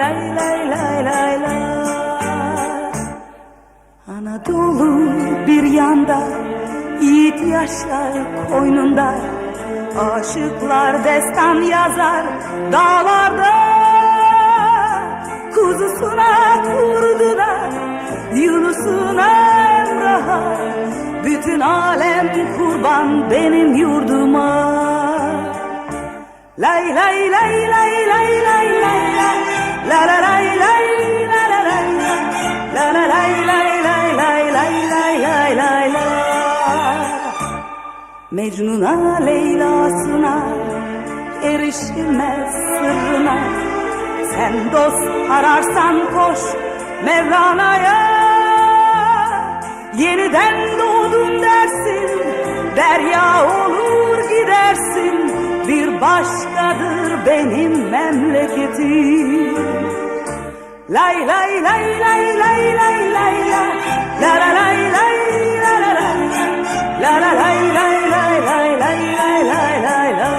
lay lay lay lay lay. Lay la Anadolu bir yanda Yiğit yaşlar koynunda. Aşıklar destan yazar dağlarda. Kuzusuna kurdular Yunus'una Emrah'a. Bütün alem kurban benim yurduma. Lay lay lay lay lay lay lay la Mecnun'a Leyla'sına erişilmez sırrına Sen dost ararsan koş Mevlana'ya Yeniden doğdum dersin Derya olur gidersin Bir başkadır benim memleketim Lay lay lay lay lay lay lay la La la lay lay la la lay La la lay lay lay lay lay lay lay lay la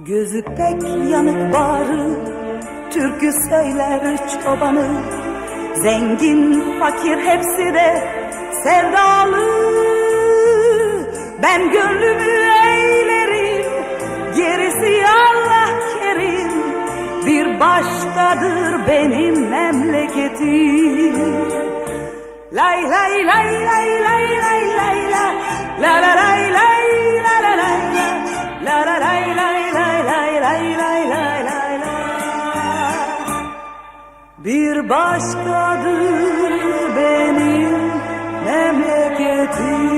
Gözü pek yanık bağrı Türkü söyler çobanı Zengin fakir hepsi de sevdalı Ben gönlümü başkadır benim memleketim Lay lay lay lay lay lay lay la La la lay lay la la lay la La la lay lay lay lay lay lay lay lay la Bir başkadır benim memleketim